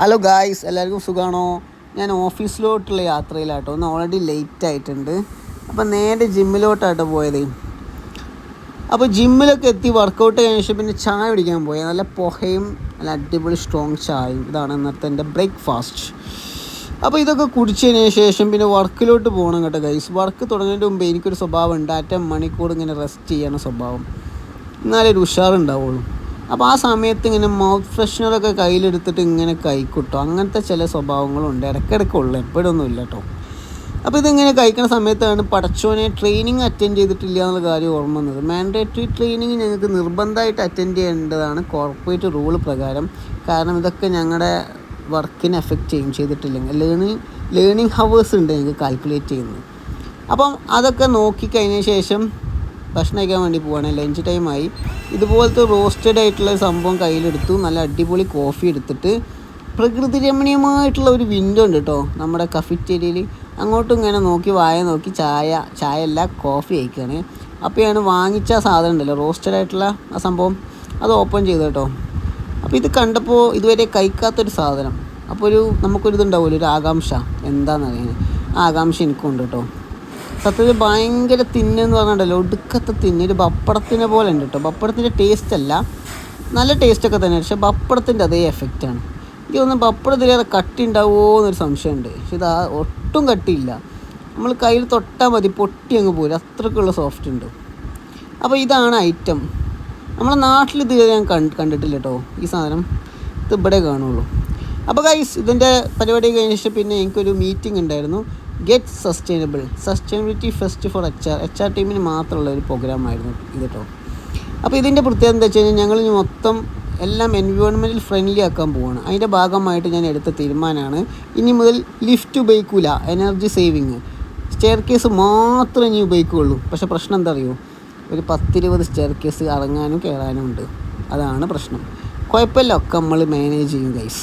Hello guys എല്ലാവർക്കും സുഖമാണോ ഞാൻ ഓഫീസിലോട്ടുള്ള യാത്രയിലാട്ടോ. ഒന്ന് ഓൾറെഡി ലേറ്റ് ആയിട്ടുണ്ട്. അപ്പം നേരെ ജിമ്മിലോട്ടാട്ടോ പോയത്. അപ്പോൾ ജിമ്മിലൊക്കെ എത്തി വർക്കൗട്ട് കഴിഞ്ഞ പിന്നെ ചായ കുടിക്കാൻ പോയി. നല്ല പുഹയും നല്ല അടിപൊളി സ്ട്രോങ് ചായയും. ഇതാണ് ഇന്നത്തെ എന്റെ ബ്രേക്ക്ഫാസ്റ്റ് അപ്പോൾ ഇതൊക്കെ കുടിച്ചതിന് ശേഷം പിന്നെ വർക്കിലോട്ട് പോകണം കേട്ടോ ഗൈസ് വർക്ക് തുടങ്ങിയതിന്റെ മുമ്പ് എനിക്കൊരു സ്വഭാവം ഉണ്ട്. അറ്റ മണിക്കൂർ ഇങ്ങനെ റെസ്റ്റ് ചെയ്യണ സ്വഭാവം. എന്നാലേ ഒരു ഉഷാറുണ്ടാവുള്ളൂ. അപ്പോൾ ആ സമയത്ത് ഇങ്ങനെ മൗത്ത് ഫ്രഷ്നറൊക്കെ കയ്യിലെടുത്തിട്ട് ഇങ്ങനെ കൈക്കുട്ടോ. അങ്ങനത്തെ ചില സ്വഭാവങ്ങളുണ്ട്. ഇടയ്ക്കിടയ്ക്ക് ഉള്ളു. എപ്പോഴൊന്നും ഇല്ല കേട്ടോ അപ്പോൾ ഇതിങ്ങനെ കഴിക്കുന്ന സമയത്താണ് പടച്ചോനെ ട്രെയിനിങ് അറ്റൻഡ് ചെയ്തിട്ടില്ല എന്നുള്ള കാര്യം ഓർമ്മ വന്നത്. മാൻഡേറ്ററി ട്രെയിനിങ് ഞങ്ങൾക്ക് നിർബന്ധമായിട്ട് അറ്റൻഡ് ചെയ്യേണ്ടതാണ് കോർപ്പറേറ്റ് റൂൾ പ്രകാരം. കാരണം ഇതൊക്കെ ഞങ്ങളുടെ വർക്കിനെ എഫക്റ്റ് ചെയ്യും ചെയ്തിട്ടില്ലെങ്കിൽ. ലേണിംഗ് ലേണിംഗ് ഹവേഴ്സ് ഉണ്ട് ഞങ്ങൾക്ക് കാൽക്കുലേറ്റ് ചെയ്യുന്നത്. അപ്പം അതൊക്കെ നോക്കി നോക്കിക്കഴിഞ്ഞ ശേഷം ഭക്ഷണം കഴിക്കാൻ വേണ്ടി പോവാണ്. ലഞ്ച് ടൈമായി ഇതുപോലത്തെ റോസ്റ്റഡ് ആയിട്ടുള്ള സംഭവം കയ്യിലെടുത്തു. നല്ല അടിപൊളി കോഫി എടുത്തിട്ട് പ്രകൃതി രമണീയമായിട്ടുള്ള ഒരു വിൻഡോ ഉണ്ട് കേട്ടോ നമ്മുടെ കഫിറ്റേരിയയിൽ അങ്ങോട്ടും ഇങ്ങനെ നോക്കി വായ നോക്കി ചായ ചായ അല്ല കോഫി കഴിക്കുകയാണ് അപ്പോഴാണ് വാങ്ങിച്ച സാധനം ഉണ്ടല്ലോ റോസ്റ്റഡ് ആയിട്ടുള്ള ആ സംഭവം. അത് ഓപ്പൺ ചെയ്തു കേട്ടോ അപ്പോൾ ഇത് കണ്ടപ്പോൾ ഇതുവരെ കഴിക്കാത്തൊരു സാധനം. അപ്പോൾ ഒരു നമുക്കൊരു ഇതുണ്ടാവുമല്ലോ ഒരു ആകാംക്ഷ. എന്താണെന്നറിയാൻ ആ ആകാംക്ഷ എനിക്കുണ്ട് കേട്ടോ സത്യത്തിൽ ഭയങ്കര തിന്നെന്ന് പറഞ്ഞിട്ടുണ്ടല്ലോ. ഒടുക്കത്തെ തിന്ന. ഒരു ബപ്പടത്തിനെ പോലെ ഉണ്ട് കേട്ടോ ബപ്പടത്തിന്റെ ടേസ്റ്റ് അല്ല. നല്ല ടേസ്റ്റൊക്കെ തന്നെ പക്ഷേ ബപ്പടത്തിന്റെ അതേ എഫക്റ്റാണ് എനിക്ക് തോന്നുന്നു ബപ്പടത്തിലേറെ കട്ടി ഉണ്ടാവുമോ എന്നൊരു സംശയമുണ്ട്. പക്ഷെ ഇത് ഒട്ടും കട്ടിയില്ല. നമ്മൾ കയ്യിൽ തൊട്ടാൽ മതി. പൊട്ടി അങ്ങ് പോലും അത്രക്കുള്ള സോഫ്റ്റ് ഉണ്ട്. അപ്പോൾ ഇതാണ് ഐറ്റം നമ്മളെ നാട്ടിൽ ഇത് ഞാൻ കണ്ട് കണ്ടിട്ടില്ല കേട്ടോ ഈ സാധനം ഇത് ഇവിടെ കാണുള്ളൂ. അപ്പോൾ ഗൈസ് ഇതിന്റെ പരിപാടി കഴിഞ്ഞ ശേഷം പിന്നെ എനിക്കൊരു മീറ്റിംഗ് ഉണ്ടായിരുന്നു. Get sustainable sustainability fest for H R H R ടീമിന് മാത്രമുള്ള ഒരു പ്രോഗ്രാമായിരുന്നു ഇത് കേട്ടോ അപ്പോൾ ഇതിന്റെ പ്രത്യേകത എന്താ വെച്ച് കഴിഞ്ഞാൽ ഞങ്ങൾ മൊത്തം എല്ലാം എൻവയോൺമെന്റിൽ ഫ്രണ്ട്ലി ആക്കാൻ പോവാണ്. അതിന്റെ ഭാഗമായിട്ട് ഞാൻ എടുത്ത തീരുമാനമാണ്. ഇനി മുതൽ ലിഫ്റ്റ് ഉപയോഗിക്കില്ല എനർജി സേവിങ് സ്റ്റെയർ കേസ് മാത്രമേ ഇനി ഉപയോഗിക്കുകയുള്ളൂ. പക്ഷേ പ്രശ്നം എന്താ അറിയോ? ഒരു പത്തിരുപത് സ്റ്റെയർ കേസ് ഇറങ്ങാനും കയറാനും ഉണ്ട്. അതാണ് പ്രശ്നം. കുഴപ്പമില്ല. ഒക്കെ നമ്മൾ മാനേജ് ചെയ്യും ഗൈസ്